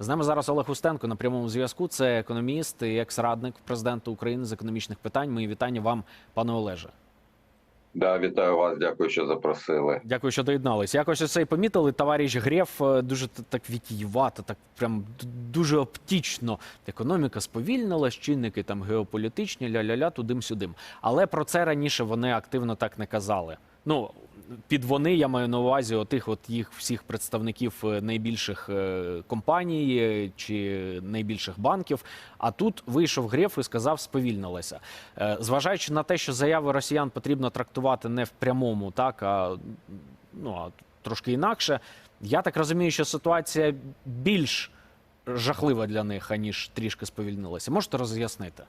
З нами зараз Олег Устенко на прямому зв'язку. Це економіст і екс-радник президента України з економічних питань. Мої вітання вам, пане Олеже. Да, вітаю вас. Дякую, що запросили. Дякую, що доєднались. Якось оце і помітили. Товариш Греф е, дуже так вітіювато, так прям дуже оптічно. Економіка сповільнилась, чинники там геополітичні, ля-ля-ля, тудим-сюдим. Але про це раніше вони активно так не казали. Ну, під вони я маю на увазі отих от їх всіх представників е, найбільших е, компаній е, чи найбільших банків. А тут вийшов Греф і сказав, сповільнилася. Зважаючи на те, що заяви росіян потрібно трактувати не в прямому, так а ну а трошки інакше. Я так розумію, що ситуація більш жахлива для них, аніж трішки сповільнилася. Можете роз'яснити?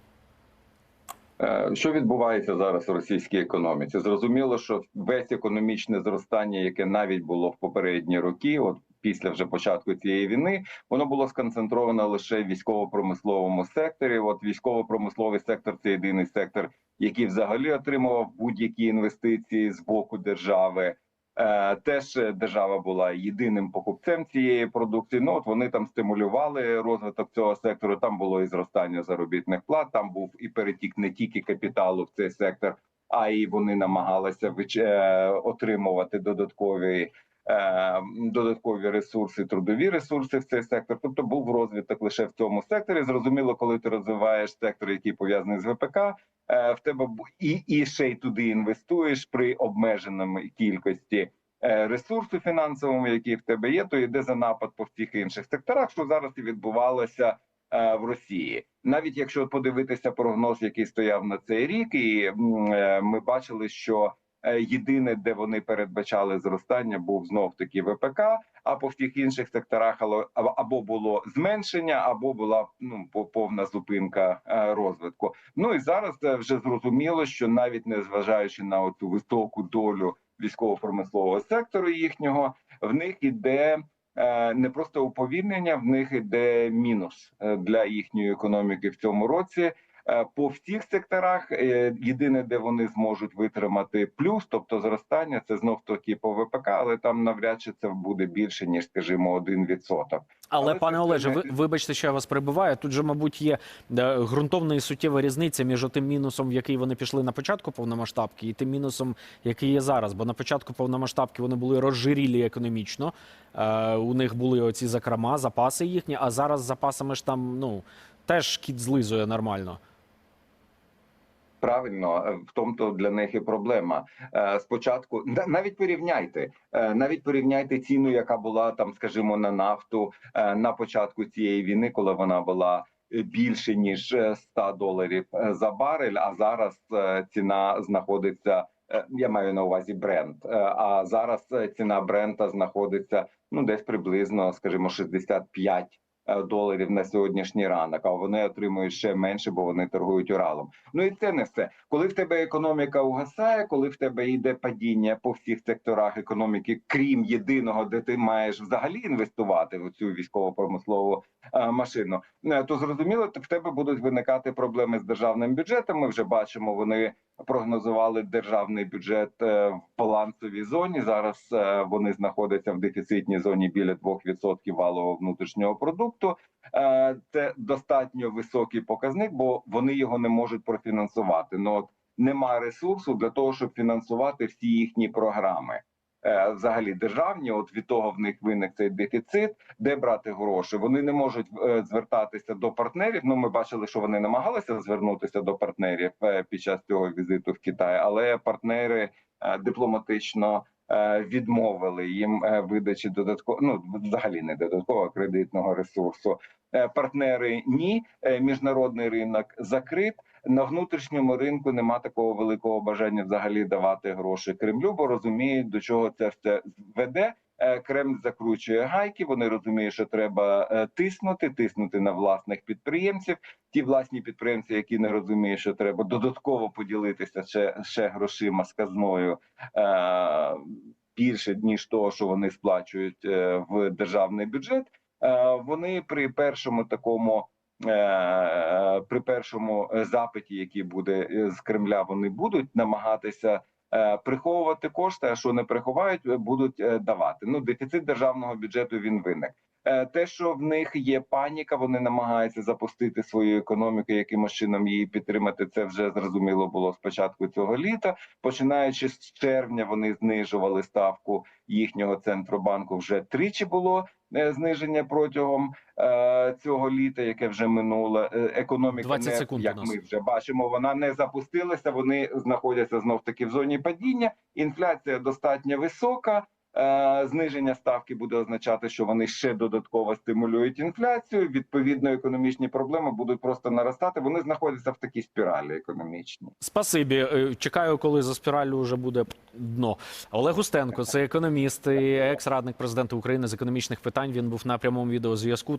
Е, Що відбувається зараз в російській економіці? Зрозуміло, що весь економічне зростання, яке навіть було в попередні роки, от після вже початку цієї війни, воно було сконцентровано лише в військово-промисловому секторі. От військово-промисловий сектор це єдиний сектор, який взагалі отримував будь-які інвестиції з боку держави. Е, Теж держава була єдиним покупцем цієї продукції. Ну от вони там стимулювали розвиток цього сектору. Там було і зростання заробітних плат. Там був і перетік не тільки капіталу в цей сектор, а й вони намагалися е, отримувати додаткові. Е, Додаткові ресурси, трудові ресурси в цей сектор, тобто був розвиток лише в цьому секторі. Зрозуміло, коли ти розвиваєш сектор, який пов'язаний з ВПК, е, в тебе і, і ще й туди інвестуєш при обмеженому кількості е, ресурсу фінансовому, який в тебе є, то йде за напад по всіх інших секторах, що зараз і відбувалося в Росії. Навіть якщо подивитися прогноз, який стояв на цей рік, і ми бачили, що єдине, де вони передбачали зростання, був знов таки ВПК. А по всіх інших секторах або- було зменшення, або була ну по- повна зупинка е, розвитку. Ну і зараз е, вже зрозуміло, що навіть не зважаючи на цю високу долю військово-промислового сектору їхнього, в них іде е, не просто уповільнення, в них іде мінус е, для їхньої економіки в цьому році. Е, По всіх секторах е, єдине, де вони зможуть витримати плюс, тобто зростання, це знов таки по ВПК, але там навряд чи це буде більше ніж, скажімо, 1%. Але, Але пане це Олеже, ви вибачте, що я вас перебиваю. Тут же, мабуть, є е, ґрунтовна і суттєва різниця між тим мінусом, в який вони пішли на початку повномасштабки, і тим мінусом, який є зараз. Бо на початку повномасштабки вони були розжирілі економічно. У них були оці закрома, запаси їхні, а зараз з запасами ж там ну теж кіт злизує нормально. Правильно, е, в тому то для них і проблема. Е, Спочатку на- навіть порівняйте, е, навіть порівняйте ціну, яка була там, скажімо, на нафту на початку цієї війни, коли вона була більше ніж е, 100 доларів за барель. А зараз ціна знаходиться. Я маю на увазі бренд. А зараз ціна брента знаходиться ну десь приблизно, скажімо, 65 е, доларів на сьогоднішній ранок. А вони отримують ще менше, бо вони торгують Уралом. Ну і це не все. Коли в тебе економіка угасає, коли в тебе йде падіння по всіх секторах економіки, крім єдиного, де ти маєш взагалі інвестувати в цю військово-промислову е, машину, е, то зрозуміло, в тебе будуть виникати проблеми з державним бюджетом. Ми вже бачимо, вони прогнозували державний бюджет е, в балансовій зоні. Зараз е, вони знаходяться в дефіцитній зоні біля 2% валового внутрішнього продукту. Е, Це достатньо високий показник, бо вони його не можуть профінансувати. Ну от нема ресурсу для того, щоб фінансувати всі їхні програми. Е, Взагалі державні, от від того в них виник цей дефіцит, де брати гроші. Вони не можуть е, звертатися до партнерів. Ну, ми бачили, що вони намагалися звернутися до партнерів е, під час цього візиту в Китай, але партнери дипломатично відмовили їм видачі додатково, ну взагалі не додаткового кредитного ресурсу. Е, Партнери ні, Е, міжнародний ринок закрит. На внутрішньому ринку нема такого великого бажання взагалі давати гроші Кремлю, бо розуміють, до чого це все веде. Е, Кремль закручує гайки. Вони розуміють, що треба тиснути, тиснути на власних підприємців. Ті власні підприємці, які не розуміють, що треба додатково поділитися ще, ще грошима з казною більше ніж того, що вони сплачують в державний бюджет. Е, Вони при першому такому. е, При першому е, запиті, який буде е, з Кремля, вони будуть намагатися е, приховувати кошти. А що не приховають, е, будуть е, давати. Ну дефіцит державного бюджету він виник. Е, Те, що в них є паніка, вони намагаються запустити свою економіку, якимось чином її підтримати. Це вже зрозуміло було з початку цього літа. Починаючи з червня, вони знижували ставку їхнього центробанку. Вже тричі було е, зниження протягом е, цього літа, яке вже минуло. Е, Економіка 20 не, секунд як ми вже бачимо, вона не запустилася. Вони знаходяться знов таки в зоні падіння. Інфляція достатньо висока. Е, Зниження ставки буде означати, що вони ще додатково стимулюють інфляцію. Відповідно, економічні проблеми будуть просто наростати. Вони знаходяться в такій спіралі економічній. Спасибі. Е, Чекаю, коли за спіралю вже буде дно. Олег Устенко, це економіст і екс-радник президента України з економічних питань. Він був на прямому відеозв'язку.